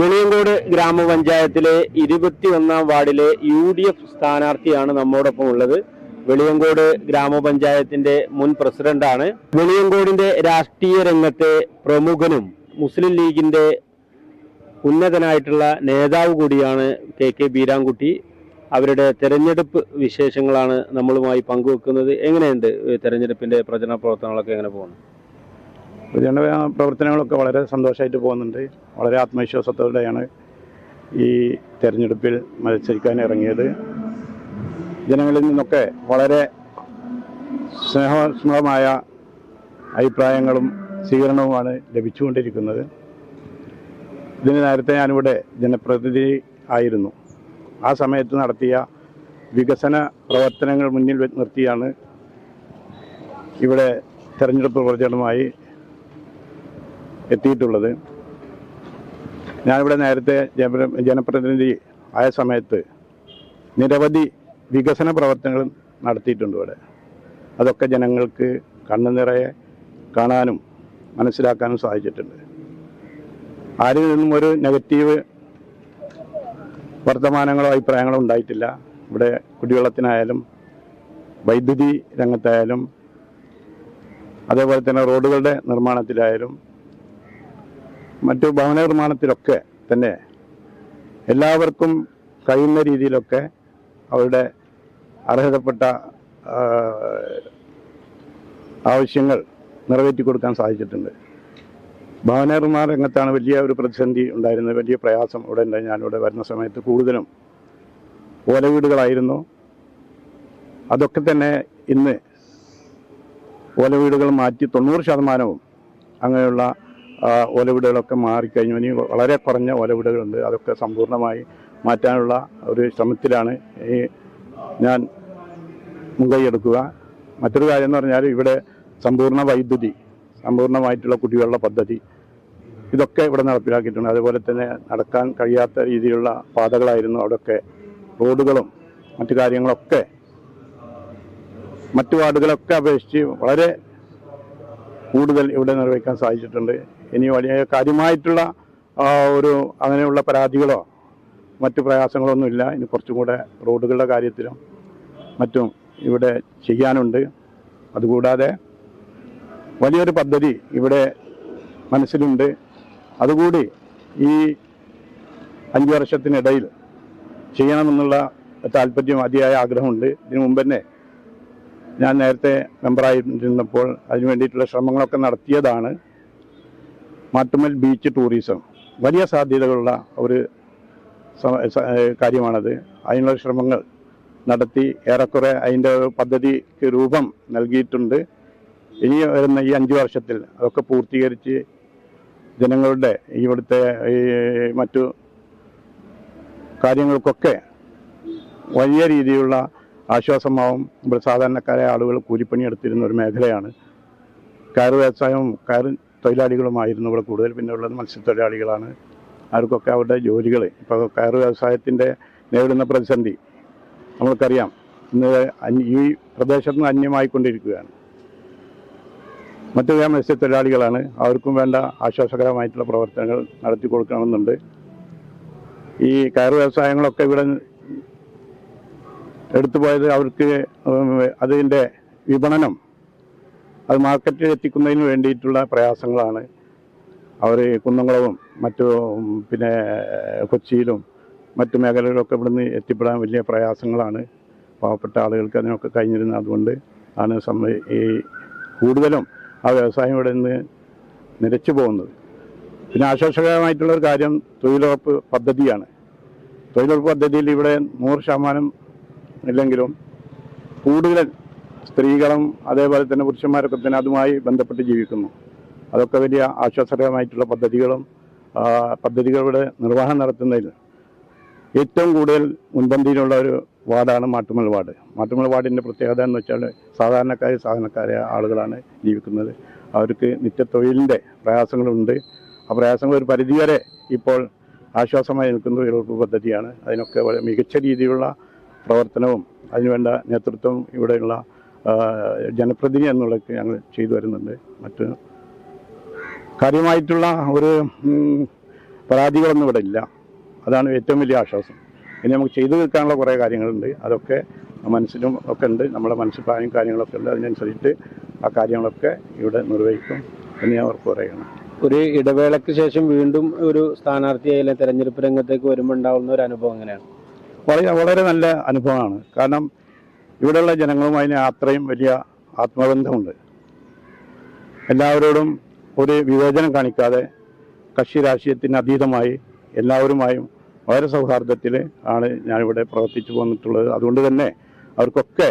വെളിയങ്കോട് ഗ്രാമപഞ്ചായത്തിലെ ഇരുപത്തി ഒന്നാം വാർഡിലെ യു ഡി എഫ് സ്ഥാനാർത്ഥിയാണ് നമ്മോടൊപ്പം ഉള്ളത്. വെളിയങ്കോട് ഗ്രാമപഞ്ചായത്തിന്റെ മുൻ പ്രസിഡന്റാണ്. വെളിയങ്കോടിന്റെ രാഷ്ട്രീയ രംഗത്തെ പ്രമുഖനും മുസ്ലിം ലീഗിന്റെ ഉന്നതനായിട്ടുള്ള നേതാവ് കൂടിയാണ് കെ കെ ബീരാൻകുട്ടി അവരുടെ തെരഞ്ഞെടുപ്പ് വിശേഷങ്ങളാണ് നമ്മളുമായി പങ്കുവെക്കുന്നത്. എങ്ങനെയുണ്ട് തെരഞ്ഞെടുപ്പിന്റെ പ്രചരണ പ്രവർത്തനങ്ങളൊക്കെ എങ്ങനെ പോകുന്നു? പ്രചരണ പ്രവർത്തനങ്ങളൊക്കെ വളരെ സന്തോഷമായിട്ട് പോകുന്നുണ്ട്. വളരെ ആത്മവിശ്വാസത്തോടെയാണ് ഈ തെരഞ്ഞെടുപ്പിൽ മത്സരിക്കാൻ ഇറങ്ങിയത്. ജനങ്ങളിൽ നിന്നൊക്കെ വളരെ സ്നേഹസ്മളമായ അഭിപ്രായങ്ങളും സ്വീകരണവുമാണ് ലഭിച്ചുകൊണ്ടിരിക്കുന്നത്. ഇതിന് നേരത്തെ ഞാനിവിടെ ജനപ്രതിനിധി ആയിരുന്നു. ആ സമയത്ത് നടത്തിയ വികസന പ്രവർത്തനങ്ങൾ മുന്നിൽ നിർത്തിയാണ് ഇവിടെ തെരഞ്ഞെടുപ്പ് പ്രചരണമായി എത്തിയിട്ടുള്ളത്. ഞാനിവിടെ നേരത്തെ ജന- ജനപ്രതിനിധി ആയ സമയത്ത് നിരവധി വികസന പ്രവർത്തനങ്ങൾ നടത്തിയിട്ടുണ്ട് ഇവിടെ. അതൊക്കെ ജനങ്ങൾക്ക് കണ്ണു നിറയെ കാണാനും മനസ്സിലാക്കാനും സാധിച്ചിട്ടുണ്ട്. ആരിൽ നിന്നും ഒരു നെഗറ്റീവ് വർത്തമാനങ്ങളോ അഭിപ്രായങ്ങളോ ഉണ്ടായിട്ടില്ല. ഇവിടെ കുടിവെള്ളത്തിനായാലും വൈദ്യുതി രംഗത്തായാലും അതേപോലെ തന്നെ റോഡുകളുടെ നിർമ്മാണത്തിലായാലും മറ്റു ഭവന നിർമ്മാണത്തിലൊക്കെ തന്നെ എല്ലാവർക്കും കഴിയുന്ന രീതിയിലൊക്കെ അവരുടെ അർഹതപ്പെട്ട ആവശ്യങ്ങൾ നിറവേറ്റി കൊടുക്കാൻ സാധിച്ചിട്ടുണ്ട്. ഭവന നിർമ്മാണ രംഗത്താണ് വലിയ ഒരു പ്രതിസന്ധി ഉണ്ടായിരുന്നത് വലിയ പ്രയാസം ഇവിടെ ഉണ്ടായി ഞാനിവിടെ വരുന്ന സമയത്ത് കൂടുതലും ഓല വീടുകളായിരുന്നു അതൊക്കെ തന്നെ ഇന്ന് ഓല വീടുകൾ മാറ്റി തൊണ്ണൂറ് ശതമാനവും അങ്ങനെയുള്ള ഓലവീടുകളൊക്കെ മാറിക്കഴിഞ്ഞു. ഇനി വളരെ കുറഞ്ഞ ഓലവീടുകളുണ്ട്. അതൊക്കെ സമ്പൂർണമായി മാറ്റാനുള്ള ഒരു ശ്രമത്തിലാണ് ഈ ഞാൻ മുൻകൈയെടുക്കുക മറ്റൊരു കാര്യം എന്ന് പറഞ്ഞാൽ ഇവിടെ സമ്പൂർണ വൈദ്യുതി സമ്പൂർണമായിട്ടുള്ള കുടിവെള്ള പദ്ധതി ഇതൊക്കെ ഇവിടെ നടപ്പിലാക്കിയിട്ടുണ്ട്. അതുപോലെ തന്നെ നടക്കാൻ കഴിയാത്ത രീതിയിലുള്ള പാതകളായിരുന്നു അവിടെയൊക്കെ. റോഡുകളും മറ്റു കാര്യങ്ങളൊക്കെ മറ്റു വാർഡുകളൊക്കെ അപേക്ഷിച്ച് വളരെ കൂടുതൽ ഇവിടെ നിർവഹിക്കാൻ സാധിച്ചിട്ടുണ്ട്. ഇനി വലിയ കാര്യമായിട്ടുള്ള ഒരു അങ്ങനെയുള്ള പരാതികളോ മറ്റു പ്രയാസങ്ങളൊന്നുമില്ല ഇനി കുറച്ചും കൂടെ റോഡുകളുടെ കാര്യത്തിലും മറ്റും ഇവിടെ ചെയ്യാനുണ്ട്. അതുകൂടാതെ വലിയൊരു പദ്ധതി ഇവിടെ മനസ്സിലുണ്ട്. അതുകൂടി ഈ അഞ്ച് വർഷത്തിനിടയിൽ ചെയ്യണമെന്നുള്ള താല്പര്യം അതിയായ ആഗ്രഹമുണ്ട്. ഇതിനു മുമ്പ് തന്നെ ഞാൻ നേരത്തെ മെമ്പറായിരുന്നപ്പോൾ അതിനു വേണ്ടിയിട്ടുള്ള ശ്രമങ്ങളൊക്കെ നടത്തിയതാണ്. Mattumal beach tourism. വലിയ സാധ്യതകളുള്ള ഒരു കാര്യമാണത്. അതിനുള്ള ശ്രമങ്ങൾ നടത്തി ഏറെക്കുറെ അതിന്റെ പദ്ധതിക്ക് രൂപം നൽകിയിട്ടുണ്ട്. ഇനി വരുന്ന ഈ അഞ്ച് വർഷത്തിൽ അതൊക്കെ പൂർത്തീകരിച്ച് ജനങ്ങളുടെ ഇവിടുത്തെ ഈ മറ്റു കാര്യങ്ങൾക്കൊക്കെ വലിയ രീതിയിലുള്ള ആശ്വാസമാവും. ഇവിടെ സാധാരണക്കാരായ ആളുകൾ കൂലിപ്പണി എടുത്തിരുന്ന ഒരു മേഖലയാണ്. കയർ വ്യവസായവും കയർ തൊഴിലാളികളുമായിരുന്നു ഇവിടെ കൂടുതൽ. പിന്നെ ഉള്ളത് മത്സ്യത്തൊഴിലാളികളാണ്. അവർക്കൊക്കെ അവരുടെ ജോലികൾ. ഇപ്പോൾ കയർ വ്യവസായത്തിന്റെ നേരിടുന്ന പ്രതിസന്ധി നമ്മൾക്കറിയാം. ഇന്ന് ഈ പ്രദേശത്ത് നിന്ന് അന്യമായിക്കൊണ്ടിരിക്കുകയാണ്. മറ്റു മത്സ്യത്തൊഴിലാളികളാണ്. അവർക്കും വേണ്ട ആശ്വാസകരമായിട്ടുള്ള പ്രവർത്തനങ്ങൾ നടത്തി കൊടുക്കണമെന്നുണ്ട്. ഈ കയർ വ്യവസായങ്ങളൊക്കെ ഇവിടെ എടുത്തുപോയത് അവർക്ക് അതിന്റെ വിപണനം അത് മാർക്കറ്റിൽ എത്തിക്കുന്നതിന് വേണ്ടിയിട്ടുള്ള പ്രയാസങ്ങളാണ്. അവർ കുന്നംകുളവും മറ്റു പിന്നെ കൊച്ചിയിലും മറ്റു മേഖലകളിലൊക്കെ ഇവിടുന്ന് എത്തിപ്പെടാൻ വലിയ പ്രയാസങ്ങളാണ്. പാവപ്പെട്ട ആളുകൾക്ക് അതിനൊക്കെ കഴിഞ്ഞിരുന്നത് അതുകൊണ്ട് ആണ് സമ ഈ കൂടുതലും ആ വ്യവസായം ഇവിടെ നിന്ന് നിലച്ചു പോകുന്നത്. പിന്നെ ആശ്വാസകരമായിട്ടുള്ളൊരു കാര്യം തൊഴിലുറപ്പ് പദ്ധതിയാണ്. തൊഴിലുറപ്പ് പദ്ധതിയിൽ ഇവിടെ നൂറ് ശതമാനം ഇല്ലെങ്കിലും കൂടുതൽ സ്ത്രീകളും അതേപോലെ തന്നെ പുരുഷന്മാരൊക്കെ തന്നെ അതുമായി ബന്ധപ്പെട്ട് ജീവിക്കുന്നു. അതൊക്കെ വലിയ ആശ്വാസകരമായിട്ടുള്ള പദ്ധതികളും പദ്ധതികളുടെ നിർവഹണം നടത്തുന്നതിൽ ഏറ്റവും കൂടുതൽ മുൻപന്തിയിലുള്ള ഒരു വാർഡാണ് മാട്ടുമൽ വാർഡ്. മാട്ടുമൽ വാർഡിന്റെ പ്രത്യേകത എന്ന് വെച്ചാൽ സാധാരണക്കാർ സാധാരണക്കാരായ ആളുകളാണ് ജീവിക്കുന്നത്. അവർക്ക് നിത്യത്തൊഴിലിന്റെ പ്രയാസങ്ങളുണ്ട്. ആ പ്രയാസങ്ങൾ ഒരു പരിധിവരെ ഇപ്പോൾ ആശ്വാസമായി നിൽക്കുന്ന ഒരു പദ്ധതിയാണ്. അതിനൊക്കെ വളരെ മികച്ച രീതിയിലുള്ള പ്രവർത്തനവും അതിനുവേണ്ട നേതൃത്വം ഇവിടെയുള്ള ജനപ്രതിനിധി എന്നുള്ളതൊക്കെ ഞങ്ങൾ ചെയ്തു വരുന്നുണ്ട്. മറ്റ് കാര്യമായിട്ടുള്ള ഒരു പരാതികളൊന്നും ഇവിടെ ഇല്ല. അതാണ് ഏറ്റവും വലിയ ആശ്വാസം. ഇനി നമുക്ക് ചെയ്തു തീർക്കാനുള്ള കുറേ കാര്യങ്ങളുണ്ട്. അതൊക്കെ മനസ്സിലും ഒക്കെ ഉണ്ട്. നമ്മുടെ മനസ്സിൽ പ്രായം കാര്യങ്ങളൊക്കെ ഉണ്ട്. അതിനനുസരിച്ചിട്ട് ആ കാര്യങ്ങളൊക്കെ ഇവിടെ നിർവഹിക്കും എന്ന് ഞാൻ അവർക്ക് പറയുകയാണ് ഒരു ഇടവേളയ്ക്ക് ശേഷം വീണ്ടും ഒരു സ്ഥാനാർത്ഥിയായി തെരഞ്ഞെടുപ്പ് രംഗത്തേക്ക് വരുമ്പോൾ ഉണ്ടാവുന്ന ഒരു അനുഭവം എങ്ങനെയാണ്? വളരെ വളരെ നല്ല അനുഭവമാണ്. കാരണം ഇവിടെയുള്ള ജനങ്ങളുമായി അത്രയും വലിയ ആത്മബന്ധമുണ്ട്. എല്ലാവരോടും ഒരു വിവേചനം കാണിക്കാതെ കക്ഷി രാഷ്ട്രീയത്തിന് അതീതമായി എല്ലാവരുമായും വളരെ സൗഹാർദ്ദത്തിൽ ആണ് ഞാനിവിടെ പ്രവർത്തിച്ചു പോന്നിട്ടുള്ളത് അതുകൊണ്ട് തന്നെ അവർക്കൊക്കെ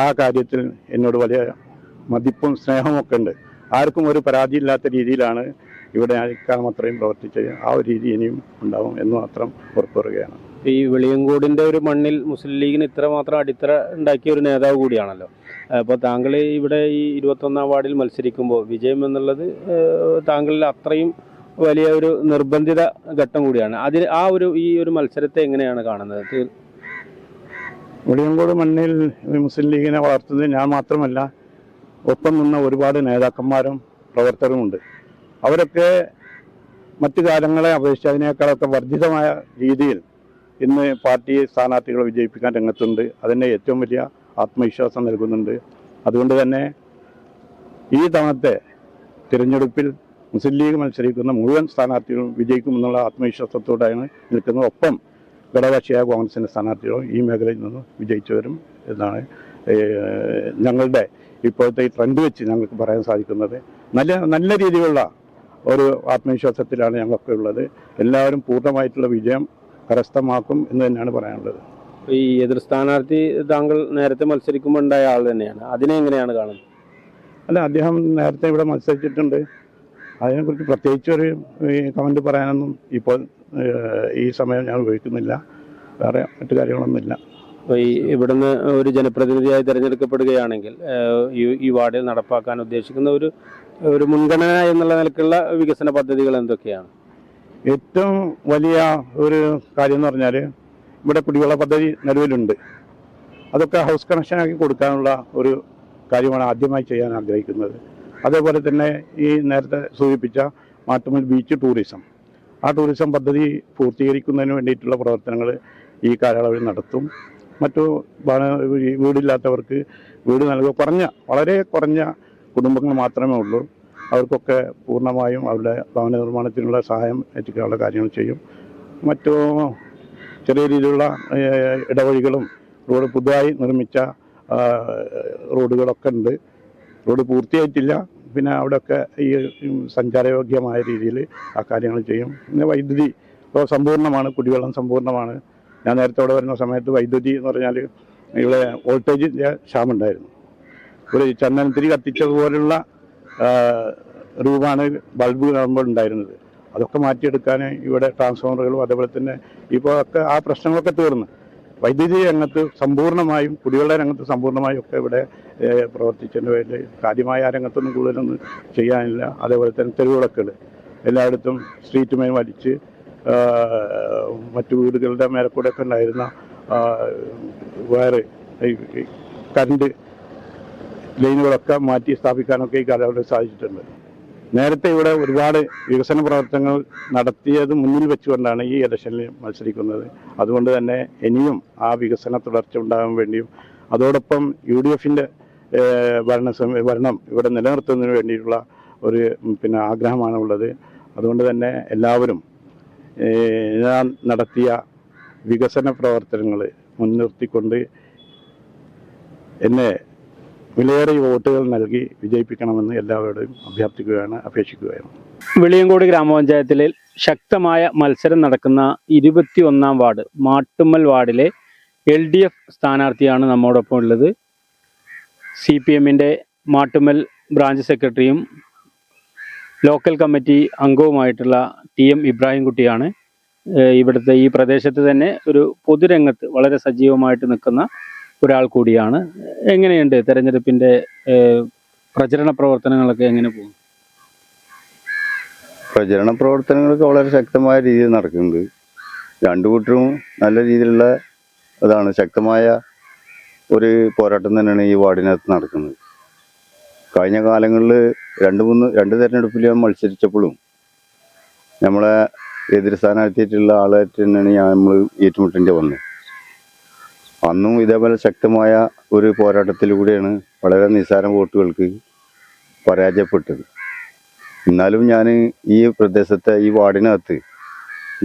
ആ കാര്യത്തിൽ എന്നോട് വലിയ മതിപ്പും സ്നേഹവും ഒക്കെ ഉണ്ട്. ആർക്കും ഒരു പരാതിയില്ലാത്ത രീതിയിലാണ് ഇവിടെ ഞാൻ ഇക്കാലം അത്രയും പ്രവർത്തിച്ചത് ആ ഒരു രീതി ഇനിയും ഉണ്ടാവും എന്ന് മാത്രം ഉറപ്പുവരുകയാണ്. ഈ വെളിയങ്കോടിന്റെ ഒരു മണ്ണിൽ മുസ്ലിം ലീഗിന് ഇത്രമാത്രം അടിത്തറ ഉണ്ടാക്കിയ ഒരു നേതാവ് കൂടിയാണല്ലോ. അപ്പോൾ താങ്കൾ ഇവിടെ ഈ ഇരുപത്തൊന്നാം വാർഡിൽ മത്സരിക്കുമ്പോൾ വിജയം എന്നുള്ളത് താങ്കളിൽ അത്രയും വലിയ ഒരു നിർബന്ധിത ഘട്ടം കൂടിയാണ്. അതിൽ ആ ഒരു ഈ ഒരു മത്സരത്തെ എങ്ങനെയാണ് കാണുന്നത്? വെളിയങ്കോട് മണ്ണിൽ മുസ്ലിം ലീഗിനെ വളർത്തുന്നത് ഞാൻ മാത്രമല്ല ഒപ്പം നിന്ന ഒരുപാട് നേതാക്കന്മാരും പ്രവർത്തകരുമുണ്ട്. അവരൊക്കെ മറ്റു കാലങ്ങളെ അപേക്ഷിച്ച് അതിനേക്കാളൊക്കെ വർദ്ധിതമായ രീതിയിൽ ഇന്ന് പാർട്ടിയെ സ്ഥാനാർത്ഥികളെ വിജയിപ്പിക്കാൻ രംഗത്തുണ്ട്. അതിന്റെ ഏറ്റവും വലിയ ആത്മവിശ്വാസം നൽകുന്നുണ്ട്. അതുകൊണ്ട് തന്നെ ഈ തവണത്തെ തിരഞ്ഞെടുപ്പിൽ മുസ്ലിം ലീഗ് മത്സരിക്കുന്ന മുഴുവൻ സ്ഥാനാർത്ഥികളും വിജയിക്കുമെന്നുള്ള ആത്മവിശ്വാസത്തോടെയാണ് നിൽക്കുന്നത്. ഒപ്പം ഘടകകക്ഷിയായ കോൺഗ്രസിന്റെ സ്ഥാനാർത്ഥികളും ഈ മേഖലയിൽ നിന്ന് വിജയിച്ചവരും എന്നാണ് ഞങ്ങളുടെ ഇപ്പോഴത്തെ ഈ ട്രെൻഡ് വെച്ച് ഞങ്ങൾക്ക് പറയാൻ സാധിക്കുന്നത്. നല്ല നല്ല രീതിയിലുള്ള ഒരു ആത്മവിശ്വാസത്തിലാണ് ഞങ്ങളൊക്കെ ഉള്ളത് എല്ലാവരും പൂർണമായിട്ടുള്ള വിജയം കരസ്ഥമാക്കും എന്ന് തന്നെയാണ് പറയാനുള്ളത്. ഈ എതിർ സ്ഥാനാർത്ഥി താങ്കൾ നേരത്തെ മത്സരിക്കുമ്പോൾ ഉണ്ടായ ആൾ തന്നെയാണ്. അതിനെ എങ്ങനെയാണ് കാണുന്നത്? അല്ല അദ്ദേഹം നേരത്തെ ഇവിടെ മത്സരിച്ചിട്ടുണ്ട്. അതിനെക്കുറിച്ച് പ്രത്യേകിച്ച് ഒരു കമന്റ് പറയാനൊന്നും ഇപ്പോൾ ഈ സമയം ഞാൻ ഉപയോഗിക്കുന്നില്ല. വേറെ മറ്റു കാര്യങ്ങളൊന്നുമില്ല. അപ്പോൾ ഈ ഇവിടുന്ന് ഒരു ജനപ്രതിനിധിയായി തിരഞ്ഞെടുക്കപ്പെടുകയാണെങ്കിൽ ഈ ഈ വാർഡിൽ നടപ്പാക്കാൻ ഉദ്ദേശിക്കുന്ന ഒരു ഒരു മുൻഗണന എന്നുള്ള നിലക്കുള്ള വികസന പദ്ധതികൾ എന്തൊക്കെയാണ്? ഏറ്റവും വലിയ ഒരു കാര്യം എന്ന് പറഞ്ഞാൽ ഇവിടെ കുടിവെള്ള പദ്ധതി നിലവിലുണ്ട്. അതൊക്കെ ഹൗസ് കണക്ഷനാക്കി കൊടുക്കാനുള്ള ഒരു കാര്യമാണ് ആദ്യമായി ചെയ്യാൻ ആഗ്രഹിക്കുന്നത്. അതേപോലെ തന്നെ ഈ നേരത്തെ സൂചിപ്പിച്ച മാട്ടുമൽ ബീച്ച് ടൂറിസം ആ ടൂറിസം പദ്ധതി പൂർത്തീകരിക്കുന്നതിന് വേണ്ടിയിട്ടുള്ള പ്രവർത്തനങ്ങൾ ഈ കാലയളവിൽ നടത്തും. മറ്റു വീടില്ലാത്തവർക്ക് വീട് നൽകുക കുറഞ്ഞ വളരെ കുറഞ്ഞ കുടുംബങ്ങൾ മാത്രമേ ഉള്ളൂ. അവർക്കൊക്കെ പൂർണമായും അവരുടെ ഭവന നിർമ്മാണത്തിനുള്ള സഹായം എത്തിക്കാനുള്ള കാര്യങ്ങൾ ചെയ്യും. മറ്റു ചെറിയ രീതിയിലുള്ള ഇടവഴികളും റോഡ് പുതുതായി നിർമ്മിച്ച റോഡുകളൊക്കെ ഉണ്ട്. റോഡ് പൂർത്തിയായിട്ടില്ല. പിന്നെ അവിടെയൊക്കെ ഈ സഞ്ചാരയോഗ്യമായ രീതിയിൽ ആ കാര്യങ്ങൾ ചെയ്യും. പിന്നെ വൈദ്യുതി ഇപ്പോൾ സമ്പൂർണമാണ് കുടിവെള്ളം സമ്പൂർണമാണ്. ഞാൻ നേരത്തെ അവിടെ വരുന്ന സമയത്ത് വൈദ്യുതി എന്ന് പറഞ്ഞാൽ ഇവിടെ വോൾട്ടേജിന്റെ ക്ഷാമുണ്ടായിരുന്നു ഒരു ചന്ദനത്തിരി കത്തിച്ചതുപോലുള്ള രൂപമാണ് ബൾബ് കാണുമ്പോൾ ഉണ്ടായിരുന്നത്. അതൊക്കെ മാറ്റിയെടുക്കാൻ ഇവിടെ ട്രാൻസ്ഫോമറുകളും അതേപോലെ തന്നെ ഇപ്പോൾ ഒക്കെ ആ പ്രശ്നങ്ങളൊക്കെ തീർന്നു. വൈദ്യുതി രംഗത്ത് സമ്പൂർണമായും കുടിവെള്ള രംഗത്ത് സമ്പൂർണമായും ഒക്കെ ഇവിടെ പ്രവർത്തിച്ചതിന്റെ പേരിൽ കാര്യമായ ആ രംഗത്തൊന്നും കൂടുതലൊന്നും ചെയ്യാനില്ല. അതേപോലെ തന്നെ തെരുവിളക്കുകൾ എല്ലായിടത്തും സ്ട്രീറ്റ് മേൽ വലിച്ച് മറ്റു വീടുകളുടെ മേലെ കൂടെയൊക്കെ ഉണ്ടായിരുന്ന വയറ് കറണ്ട് ലൈനുകളൊക്കെ മാറ്റി സ്ഥാപിക്കാനൊക്കെ ഈ കാലയളവിൽ സാധിച്ചിട്ടുണ്ട്. നേരത്തെ ഇവിടെ ഒരുപാട് വികസന പ്രവർത്തനങ്ങൾ നടത്തിയത് മുന്നിൽ വെച്ചുകൊണ്ടാണ് ഈ ഇലക്ഷനിൽ മത്സരിക്കുന്നത്. അതുകൊണ്ട് തന്നെ ഇനിയും ആ വികസന തുടർച്ച ഉണ്ടാകാൻ വേണ്ടിയും അതോടൊപ്പം യു ഡി എഫിന്റെ ഭരണ ഭരണം ഇവിടെ നിലനിർത്തുന്നതിന് വേണ്ടിയിട്ടുള്ള ഒരു പിന്നെ ആഗ്രഹമാണ് ഉള്ളത്. അതുകൊണ്ട് തന്നെ എല്ലാവരും ഞാൻ നടത്തിയ വികസന പ്രവർത്തനങ്ങൾ മുൻനിർത്തിക്കൊണ്ട് എന്നെ വിലയേറിയ വോട്ടുകൾ നൽകി വിജയിപ്പിക്കണമെന്ന് എല്ലാവരോടും അഭ്യർത്ഥിക്കുകയാണ് അപേക്ഷിക്കുകയാണ്. വെളിയങ്കോട് ഗ്രാമപഞ്ചായത്തിലെ ശക്തമായ മത്സരം നടക്കുന്ന ഇരുപത്തി ഒന്നാം വാർഡ് മാട്ടുമ്മൽ വാർഡിലെ എൽ ഡി എഫ് സ്ഥാനാർത്ഥിയാണ് നമ്മോടൊപ്പം ഉള്ളത്. സി പി എമ്മിന്റെ മാട്ടുമ്മൽ ബ്രാഞ്ച് സെക്രട്ടറിയും ലോക്കൽ കമ്മിറ്റി അംഗവുമായിട്ടുള്ള ടി എം ഇബ്രാഹിംകുട്ടിയാണ് ഇവിടുത്തെ ഈ പ്രദേശത്ത് തന്നെ ഒരു പൊതുരംഗത്ത് വളരെ സജീവമായിട്ട് നിൽക്കുന്ന ഒരാൾ കൂടിയാണ്. എങ്ങനെയുണ്ട് തെരഞ്ഞെടുപ്പിന്റെ പ്രചരണ പ്രവർത്തനങ്ങളൊക്കെ എങ്ങനെ പോകും പ്രചരണ പ്രവർത്തനങ്ങളൊക്കെ വളരെ ശക്തമായ രീതിയിൽ നടക്കുന്നുണ്ട്. രണ്ടു കൂട്ടരും നല്ല രീതിയിലുള്ള അതാണ് ശക്തമായ ഒരു പോരാട്ടം തന്നെയാണ് ഈ വാർഡിനകത്ത് നടക്കുന്നത്. കഴിഞ്ഞ കാലങ്ങളിൽ രണ്ട് മൂന്ന് രണ്ട് തെരഞ്ഞെടുപ്പിൽ ഞാൻ മത്സരിച്ചപ്പോഴും നമ്മളെ എതിർ സ്ഥാനാർത്ഥിയായിട്ടുള്ള ആളായിട്ട് തന്നെയാണ് നമ്മൾ ഏറ്റുമുട്ടേണ്ടി വന്നത്. അന്നും ഇതേപോലെ ശക്തമായ ഒരു പോരാട്ടത്തിലൂടെയാണ് വളരെ നിസ്സാര വോട്ടുകൾക്ക് പരാജയപ്പെട്ടത്. എന്നാലും ഞാൻ ഈ പ്രദേശത്തെ ഈ വാർഡിനകത്ത്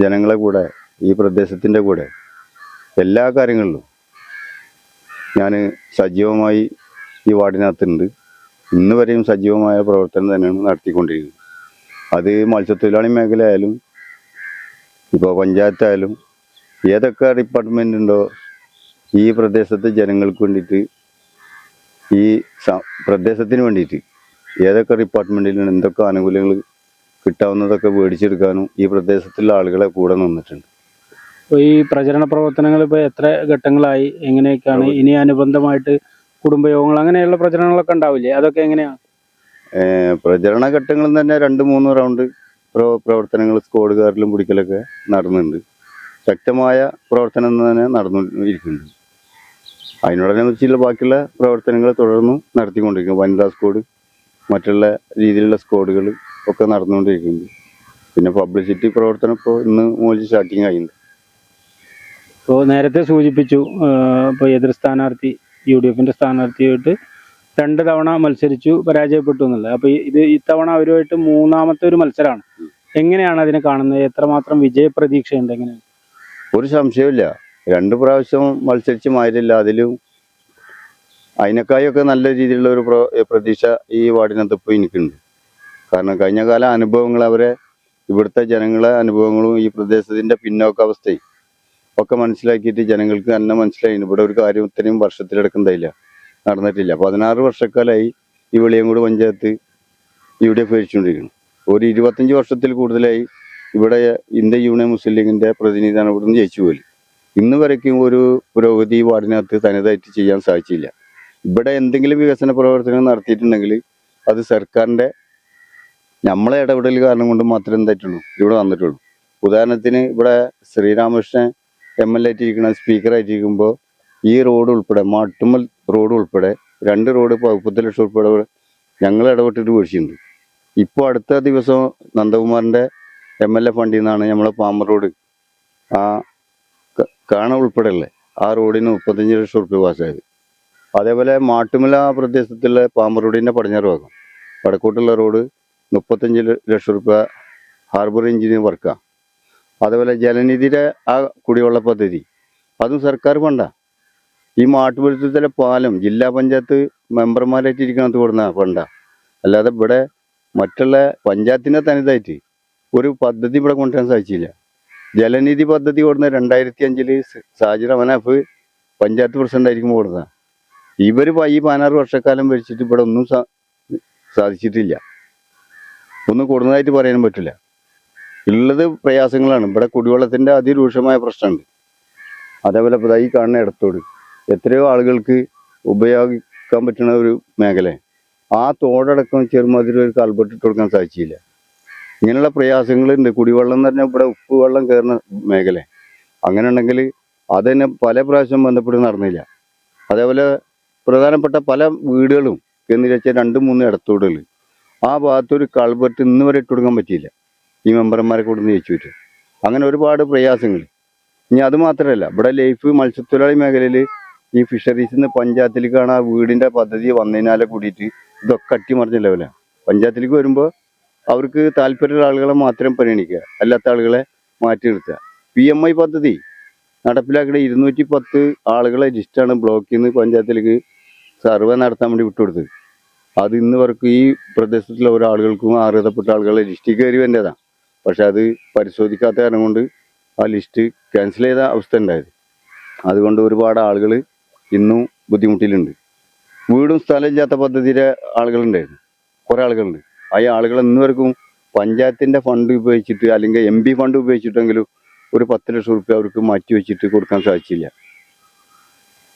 ജനങ്ങളെ കൂടെ ഈ പ്രദേശത്തിന്റെ കൂടെ എല്ലാ കാര്യങ്ങളിലും ഞാൻ സജീവമായി ഈ വാർഡിനകത്തുണ്ട്. ഇന്ന് വരെയും സജീവമായ പ്രവർത്തനം തന്നെയാണ് നടത്തിക്കൊണ്ടിരിക്കുന്നത്. അത് മത്സ്യത്തൊഴിലാളി മേഖലയായാലും ഇപ്പോൾ പഞ്ചായത്തായാലും ഏതൊക്കെ ഡിപ്പാർട്ട്മെന്റ് ഉണ്ടോ ഈ പ്രദേശത്തെ ജനങ്ങൾക്ക് വേണ്ടിയിട്ട് ഈ പ്രദേശത്തിന് വേണ്ടിയിട്ട് ഏതൊക്കെ ഡിപ്പാർട്ട്മെന്റിലും എന്തൊക്കെ ആനുകൂല്യങ്ങൾ കിട്ടാവുന്നതൊക്കെ മേടിച്ചെടുക്കാനും ഈ പ്രദേശത്തുള്ള ആളുകളെ കൂടെ നിന്നിട്ടുണ്ട്. അപ്പോൾ ഈ പ്രചരണ പ്രവർത്തനങ്ങൾ ഇപ്പോൾ എത്ര ഘട്ടങ്ങളായി? എങ്ങനെയൊക്കെയാണ്? ഇനി അനുബന്ധമായിട്ട് കുടുംബയോഗങ്ങൾ അങ്ങനെയുള്ള പ്രചരണങ്ങളൊക്കെ ഉണ്ടാവില്ലേ? അതൊക്കെ എങ്ങനെയാണ് പ്രചരണ ഘട്ടങ്ങളിൽ തന്നെ രണ്ട് മൂന്ന് റൗണ്ട് പ്രവർത്തനങ്ങൾ സ്കോഡുകാരിലും പിടിക്കലൊക്കെ നടന്നുണ്ട് ശക്തമായ പ്രവർത്തനം തന്നെ നടന്നുകൊണ്ടിരിക്കുന്നുണ്ട് അതിനോടനുബന്ധിച്ചുള്ള ബാക്കിയുള്ള പ്രവർത്തനങ്ങൾ തുടർന്നും നടത്തിക്കൊണ്ടിരിക്കും. വനിതാ സ്ക്വാഡ് മറ്റുള്ള രീതിയിലുള്ള സ്കോഡുകൾ ഒക്കെ നടന്നുകൊണ്ടിരിക്കുന്നുണ്ട്. പിന്നെ പബ്ലിസിറ്റി പ്രവർത്തനം ഇപ്പോൾ ഇന്ന് മുതൽ സ്റ്റാർട്ടിങ് ആയിട്ടുണ്ട്. ഇപ്പോൾ നേരത്തെ സൂചിപ്പിച്ചു ഇപ്പോൾ ഇപ്പൊ എതിർ സ്ഥാനാർത്ഥി യു ഡി എഫിന്റെ സ്ഥാനാർത്ഥിയായിട്ട് രണ്ട് തവണ മത്സരിച്ചു പരാജയപ്പെട്ടു എന്നുള്ളത്. അപ്പോൾ ഇത് ഇത്തവണ അവരുമായിട്ട് മൂന്നാമത്തെ ഒരു മത്സരമാണ്. എങ്ങനെയാണ് അതിനെ കാണുന്നത്? എത്രമാത്രം വിജയപ്രതീക്ഷയുണ്ട് എങ്ങനെയാണ്? ഒരു സംശയമില്ല രണ്ട് പ്രാവശ്യം മത്സരിച്ച് മാറിയില്ല അതിലും അതിനേക്കായൊക്കെ നല്ല രീതിയിലുള്ള ഒരു പ്ര- പ്രതീക്ഷ ഈ വാർഡിനകത്ത് ഇപ്പോൾ എനിക്കുണ്ട്. കാരണം കഴിഞ്ഞ കാല അനുഭവങ്ങൾ അവരെ ഇവിടുത്തെ ജനങ്ങളെ അനുഭവങ്ങളും ഈ പ്രദേശത്തിന്റെ പിന്നോക്കാവസ്ഥയും ഒക്കെ മനസ്സിലാക്കിയിട്ട് ജനങ്ങൾക്ക് തന്നെ മനസ്സിലായി. ഇവിടെ ഒരു കാര്യം ഇത്രയും വർഷത്തിലെടുക്കുന്നതില്ല നടന്നിട്ടില്ല. പതിനാറ് വർഷക്കാലമായി ഈ വെളിയങ്കോട് പഞ്ചായത്ത് എഫ് ഭരിച്ചുകൊണ്ടിരിക്കുന്നു. ഒരു ഇരുപത്തഞ്ച് വർഷത്തിൽ കൂടുതലായി ഇവിടെ ഇന്ത്യ യൂണിയൻ മുസ്ലിം ലീഗിന്റെ പ്രതിനിധിയാണ് ഇവിടുന്ന് ജയിച്ചു പോലും ഇന്ന് വരയ്ക്കും ഒരു പുരോഗതി വാർഡിനകത്ത് തനതായിട്ട് ചെയ്യാൻ സാധിച്ചില്ല. ഇവിടെ എന്തെങ്കിലും വികസന പ്രവർത്തനങ്ങൾ നടത്തിയിട്ടുണ്ടെങ്കിൽ അത് സർക്കാരിന്റെ നമ്മളെ ഇടപെടൽ കാരണം കൊണ്ട് മാത്രമേ എന്തായിട്ടുള്ളൂ ഇവിടെ വന്നിട്ടുള്ളൂ. ഉദാഹരണത്തിന് ഇവിടെ ശ്രീരാമകൃഷ്ണൻ എം എൽ എ ആയിട്ടിരിക്കുന്ന സ്പീക്കറായിട്ടിരിക്കുമ്പോൾ ഈ റോഡ് ഉൾപ്പെടെ മാട്ടുമ്മൽ റോഡ് ഉൾപ്പെടെ രണ്ട് റോഡ് മുപ്പത്തി ലക്ഷം ഉൾപ്പെടെ ഞങ്ങൾ ഇടപെട്ടിട്ട് പേടിച്ചിട്ടുണ്ട്. ഇപ്പോൾ അടുത്ത ദിവസം നന്ദകുമാറിന്റെ എം എൽ എ ഫണ്ടിൽ നിന്നാണ് നമ്മളെ പാമ്പർ റോഡ് ആ കാണ ഉൾപ്പെടെയല്ലേ? ആ റോഡിന് മുപ്പത്തഞ്ച് ലക്ഷം റുപ്യ പാസ്സായത് അതേപോലെ മാട്ടുമല പ്രദേശത്തുള്ള പാമ്പ് റോഡിന്റെ പടിഞ്ഞാറ് ഭാഗം. വടക്കോട്ടുള്ള റോഡ് മുപ്പത്തഞ്ച് ലക്ഷം റുപ്യ ഹാർബർ എഞ്ചിനീയർ വർക്കാണ് അതേപോലെ ജലനിധിയുടെ ആ കുടിവെള്ള പദ്ധതി. അതും സർക്കാർ ഫണ്ടാ. ഈ മാട്ടുപുരത്തിലെ പാലം ജില്ലാ പഞ്ചായത്ത് മെമ്പർമാരായിട്ട് ഇരിക്കണത് കൊടുന്ന ഫണ്ടാ. അല്ലാതെ ഇവിടെ മറ്റുള്ള പഞ്ചായത്തിന്റെ തനതായിട്ട് ഒരു പദ്ധതി ഇവിടെ കൊണ്ടുവരാൻ സാധിച്ചില്ല. ജലനിധി പദ്ധതി കൊടുന്ന രണ്ടായിരത്തി അഞ്ചിൽ സാജിറ മനാഫ് പഞ്ചായത്ത് പ്രസിഡന്റ് ആയിരിക്കുമ്പോൾ കൊടുത്ത ഇവർ ഈ പതിനാറ് വർഷക്കാലം ഭരിച്ചിട്ട് ഇവിടെ ഒന്നും സാധിച്ചിട്ടില്ല. ഒന്നും കൊടുന്നതായിട്ട് പറയാനും പറ്റില്ല. ഉള്ളത് പ്രയാസങ്ങളാണ്. ഇവിടെ കുടിവെള്ളത്തിന്റെ അതിരൂക്ഷമായ പ്രശ്നമുണ്ട്. അതേപോലെ ഇപ്പോൾ ഈ കാണുന്ന ഇടത്തോട് എത്രയോ ആളുകൾക്ക് ഉപയോഗിക്കാൻ പറ്റുന്ന ഒരു മേഖല. ആ തോടടക്കം ചെറുമതിരി ഒരു കൽബട്ട് ഇട്ട് കൊടുക്കാൻ സാധിച്ചില്ല. ഇങ്ങനെയുള്ള പ്രയാസങ്ങളുണ്ട്. കുടിവെള്ളം എന്ന് പറഞ്ഞാൽ ഇവിടെ ഉപ്പ് വെള്ളം കയറുന്ന മേഖല. അങ്ങനെ ഉണ്ടെങ്കിൽ അത് തന്നെ പല പ്രാവശ്യം ബന്ധപ്പെട്ട് നടന്നില്ല. അതേപോലെ പ്രധാനപ്പെട്ട പല വീടുകളും എന്ന് വെച്ചാൽ രണ്ടും മൂന്ന് ഇടത്തോടുകൾ ആ ഭാഗത്തൊരു കൾബട്ട് ഇന്ന് വരെ ഇട്ട് കൊടുക്കാൻ പറ്റിയില്ല. ഈ മെമ്പർമാരെ കൊടുന്ന് ജയിച്ചിട്ട്. അങ്ങനെ ഒരുപാട് പ്രയാസങ്ങൾ. ഇനി അത് മാത്രമല്ല ഇവിടെ ലൈഫ് മത്സ്യത്തൊഴിലാളി മേഖലയിൽ ഈ ഫിഷറീസിൽ നിന്ന് പഞ്ചായത്തിലേക്കാണ് ആ വീടിന്റെ പദ്ധതി വന്നതിനാലെ കൂടിയിട്ട് ഇതൊക്കെ അട്ടിമറിഞ്ഞ ലെവലാണ്. പഞ്ചായത്തിലേക്ക് വരുമ്പോൾ അവർക്ക് താല്പര്യമുള്ള ആളുകളെ മാത്രം പരിഗണിക്കുക അല്ലാത്ത ആളുകളെ മാറ്റി നിർത്തുക പി എം ഐ പദ്ധതി നടപ്പിലാക്കിയ ഇരുന്നൂറ്റി പത്ത് ആളുകളെ ലിസ്റ്റാണ് ബ്ലോക്കിൽ നിന്ന് പഞ്ചായത്തിലേക്ക് സർവേ നടത്താൻ വേണ്ടി വിട്ടുകൊടുത്തത്. അത് ഇന്ന് വർക്ക് ഈ പ്രദേശത്തുള്ള ഓരോ ആളുകൾക്കും അർഹതപ്പെട്ട ആളുകളെ ലിസ്റ്റിൽ കയറി വേണ്ടതാണ് പക്ഷെ അത് പരിശോധിക്കാത്ത കാരണം കൊണ്ട് ആ ലിസ്റ്റ് ക്യാൻസൽ ചെയ്ത അവസ്ഥ ഉണ്ടായത്. അതുകൊണ്ട് ഒരുപാട് ആളുകൾ ഇന്നും ബുദ്ധിമുട്ടിലുണ്ട്. വീടും സ്ഥലം ഇല്ലാത്ത പദ്ധതിയിലെ ആളുകളുണ്ടായിരുന്നു. കുറേ ആളുകളുണ്ട്. ആ ആളുകൾ ഇന്നുവരെക്കും പഞ്ചായത്തിന്റെ ഫണ്ട് ഉപയോഗിച്ചിട്ട് അല്ലെങ്കിൽ എം പി ഫണ്ട് ഉപയോഗിച്ചിട്ടെങ്കിലും ഒരു പത്ത് ലക്ഷം റുപ്യ അവർക്ക് മാറ്റി വെച്ചിട്ട് കൊടുക്കാൻ സാധിച്ചില്ല.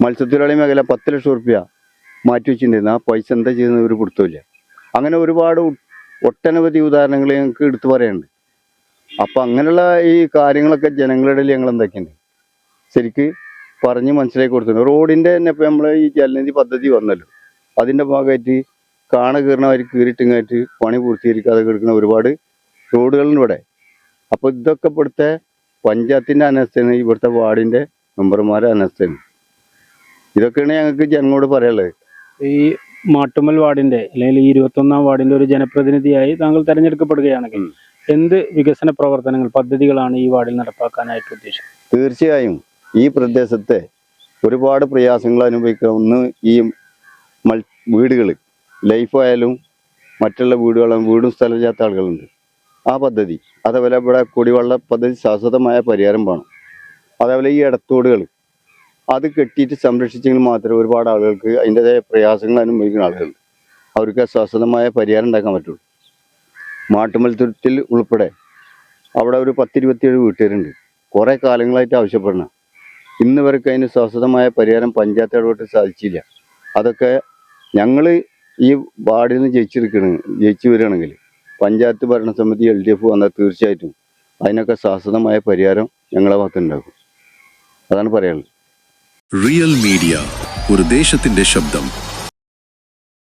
മത്സ്യത്തൊഴിലാളി മേഖല പത്ത് ലക്ഷം റുപ്യ മാറ്റി വെച്ചിട്ടുണ്ടായിരുന്നു. ആ പൈസ എന്താ ചെയ്യുന്നത് ഒരു കൊടുത്തില്ല. അങ്ങനെ ഒരുപാട് ഒട്ടനവധി ഉദാഹരണങ്ങൾ ഞങ്ങൾക്ക് എടുത്തു പറയാനുണ്ട്. അപ്പൊ അങ്ങനെയുള്ള ഈ കാര്യങ്ങളൊക്കെ ജനങ്ങളുടെ ഇടയിൽ ഞങ്ങൾ എന്തൊക്കെയുണ്ട്? ശരിക്ക് പറഞ്ഞ് മനസ്സിലാക്കി കൊടുത്തിട്ടുണ്ട്. റോഡിന്റെ തന്നെ ഇപ്പൊ നമ്മളെ ഈ ജലനിധി പദ്ധതി വന്നല്ലോ. അതിന്റെ ഭാഗമായിട്ട് കാണ കീറണവർ കീറിട്ടിങ്ങായിട്ട് പണി പൂർത്തീകരിക്കാതെ കിടക്കുന്ന ഒരുപാട് റോഡുകളുണ്ട് ഇവിടെ. അപ്പോൾ ഇതൊക്കെ ഇവിടുത്തെ പഞ്ചായത്തിന്റെ അനസ്ഥയാണ് ഇവിടുത്തെ വാർഡിന്റെ മെമ്പർമാരെ അനസ്ഥയാണ്. ഇതൊക്കെയാണ് ഞങ്ങൾക്ക് ജനങ്ങളോട് പറയാനുള്ളത്. ഈ മാട്ടുമ്മൽ വാർഡിന്റെ അല്ലെങ്കിൽ ഈ ഇരുപത്തൊന്നാം വാർഡിന്റെ ഒരു ജനപ്രതിനിധിയായി താങ്കൾ തെരഞ്ഞെടുക്കപ്പെടുകയാണെങ്കിൽ എന്ത് വികസന പ്രവർത്തനങ്ങൾ പദ്ധതികളാണ് ഈ വാർഡിൽ നടപ്പാക്കാനായിട്ട് ഉദ്ദേശിക്കുന്നത്? തീർച്ചയായും ഈ പ്രദേശത്തെ ഒരുപാട് പ്രയാസങ്ങൾ അനുഭവിക്കുന്ന ഈ വീടുകൾ ലൈഫായാലും മറ്റുള്ള വീടുകളും വീടും സ്ഥലമില്ലാത്ത ആളുകളുണ്ട്. ആ പദ്ധതി അതേപോലെ ഇവിടെ കുടിവെള്ള പദ്ധതി ശാശ്വതമായ പരിഹാരം വേണം. അതേപോലെ ഈ ഇടത്തോടുകൾ അത് കെട്ടിയിട്ട് സംരക്ഷിച്ചെങ്കിൽ മാത്രമേ ഒരുപാട് ആളുകൾക്ക് അതിന്റെതായ പ്രയാസങ്ങൾ അനുഭവിക്കുന്ന ആളുകളുണ്ട്. അവർക്ക് ശാശ്വതമായ പരിഹാരം ഉണ്ടാക്കാൻ പറ്റുള്ളൂ. മാട്ടുമൽത്തുരുത്തിൽ ഉൾപ്പെടെ അവിടെ ഒരു പത്തിരുപത്തിയേഴ് വീട്ടുകാരുണ്ട്. കുറേ കാലങ്ങളായിട്ട് ആവശ്യപ്പെടണം. ഇന്ന് അതിന് ശാശ്വതമായ പരിഹാരം പഞ്ചായത്ത് ഇടപെട്ട് സാധിച്ചില്ല. അതൊക്കെ ഞങ്ങൾ ഈ വാർഡിൽ നിന്ന് ജയിച്ചെടുക്കണ ജയിച്ചു വരികയാണെങ്കിൽ പഞ്ചായത്ത് ഭരണസമിതി എൽ ഡി എഫ് വന്നാൽ തീർച്ചയായിട്ടും അതിനൊക്കെ ശാശ്വതമായ പരിഹാരം ഞങ്ങളെ ഭാഗത്തുണ്ടാക്കും അതാണ് പറയാനുള്ളത്. റിയൽ മീഡിയ ഒരു ദേശത്തിന്റെ ശബ്ദം.